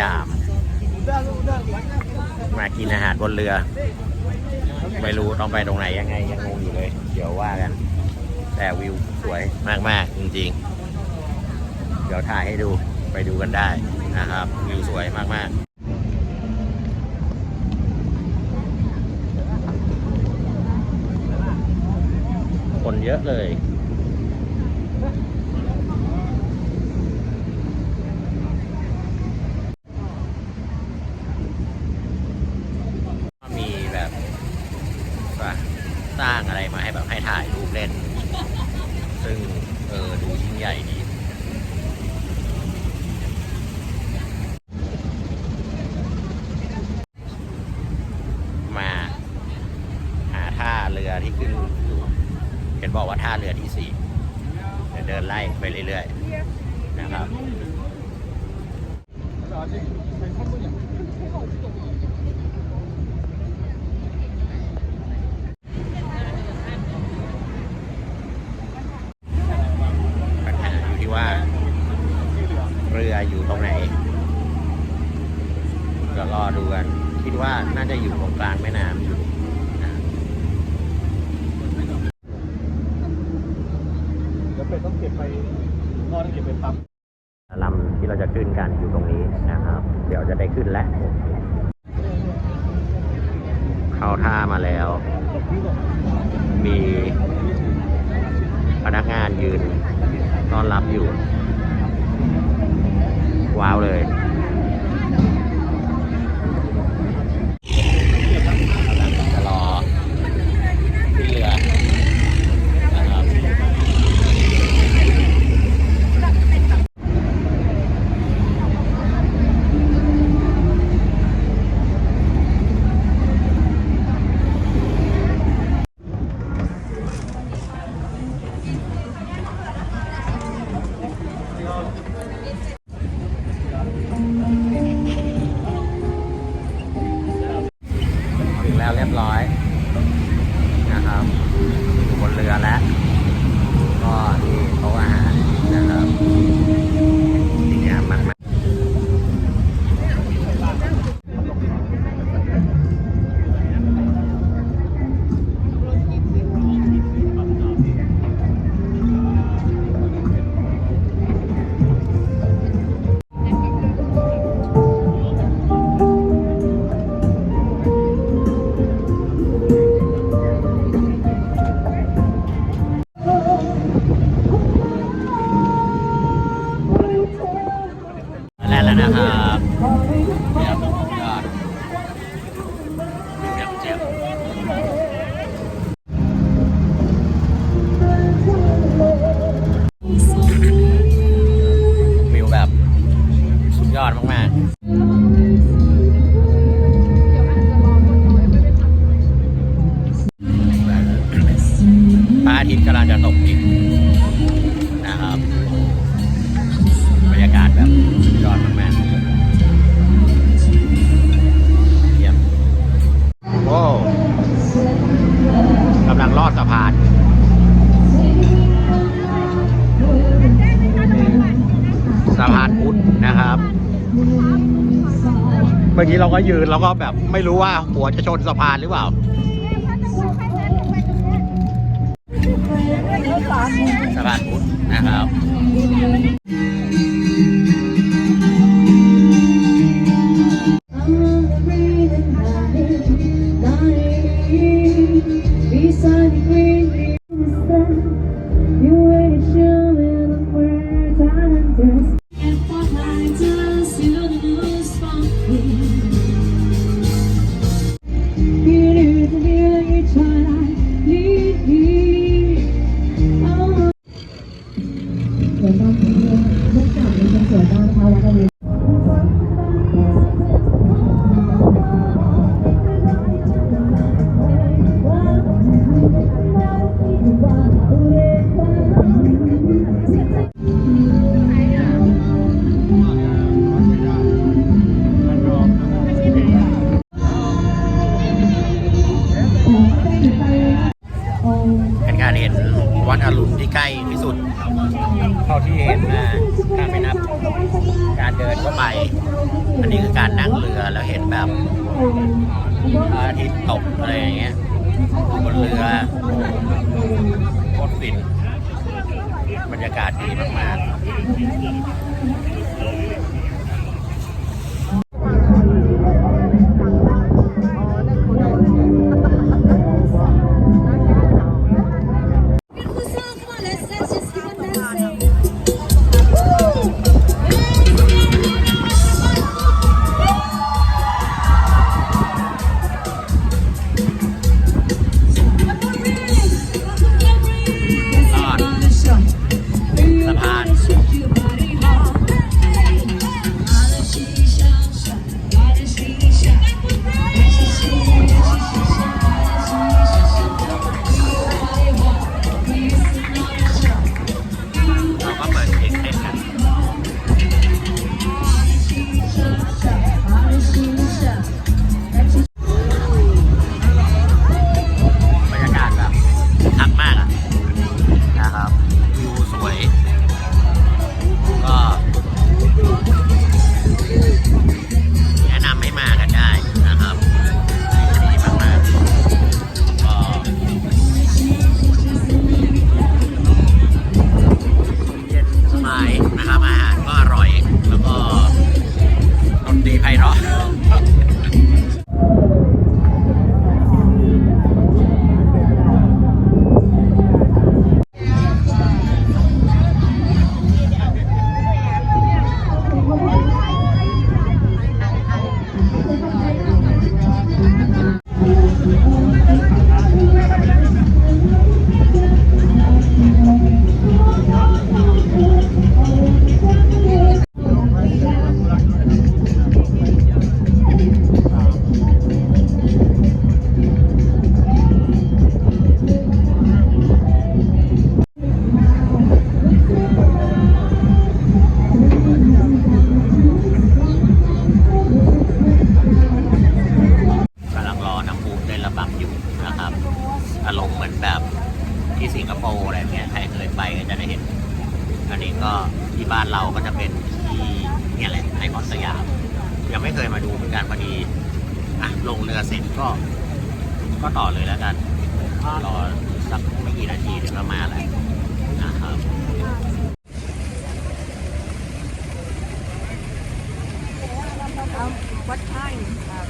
ยาม มากินอาหารบนเรือ ไม่รู้ต้องไปตรงไหนยังไงยังงงอยู่เลย เดี๋ยวว่ากัน แต่วิวสวยมาก ๆ จริง ๆ เดี๋ยวถ่ายให้ดูไปดูกันได้นะครับ วิวสวยมาก ๆคนเยอะเลย มีแบบว่าสร้างอะไรมาให้แบบให้ถ่ายรูปเล่น ซึ่งเออดูยิ่งใหญ่ดี มาหาท่าเรือที่ขึ้นอยู่ เห็นบอกว่าเรือที่สี่เดี๋ยวเดินไล่ไปเรื่อยๆนะครับปัญหาอยู่ที่ว่า เรืออยู่ตรงไหนเดี๋ยวรอดูกัน คิดว่าน่าจะอยู่ตรงกลางแม่น้ำอยู่นะ เดี๋ยวเป็ดต้องเก็บไปพ่อต้องเก็บไปปั๊ม ก็จะขึ้นกันอยู่ตรงนี้นะครับ เดี๋ยวจะได้ขึ้นแล้วเข้าท่ามาแล้ว มีพนักงานยืนต้อนรับอยู่ ว้าวเลย รียบร้อย มื่อกี้เราก็ยืนแล้วก็แบบไม่รู้ว่าหัวจะชนสะพานหรือเปล่าสะพานพุทธนะครับ ที่ใกล้ที่สุด เท่าที่เห็นนะถ้าไม่นับ การเดินก็ไป อันนี้คือการนั่งเรือแล้วเห็นแบบพระอาทิตย์ตกอะไรอย่างเงี้ยบนเรือโคตรฟินบรรยากาศดีมากๆ ต่อเลยแล้วกันรอสักไม่กี่นาทีเดี๋ยวก็มาแล้วนะครับวัดไขา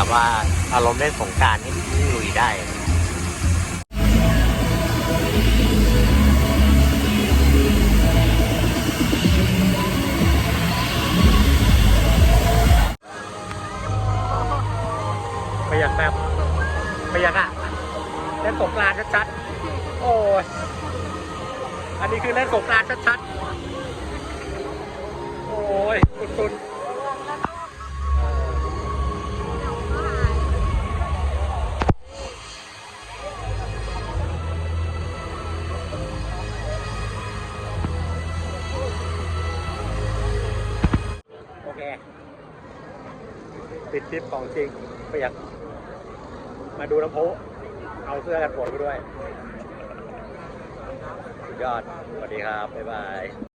แบบว่าอารมณ์เล่นสงการนี่ลุยได้ไปยากแบบไปอยากอะเล่นสงกรานต์ชัดๆโอ้ยอันนี้คือเล่นสงกรานต์ชัดๆโอ้ยสุด ติดทิปของจริงเปียกมาดูน้ำพุเอาเสื้อกันฝนไปด้วย สุดยอด สวัสดีครับ บ๊ายบาย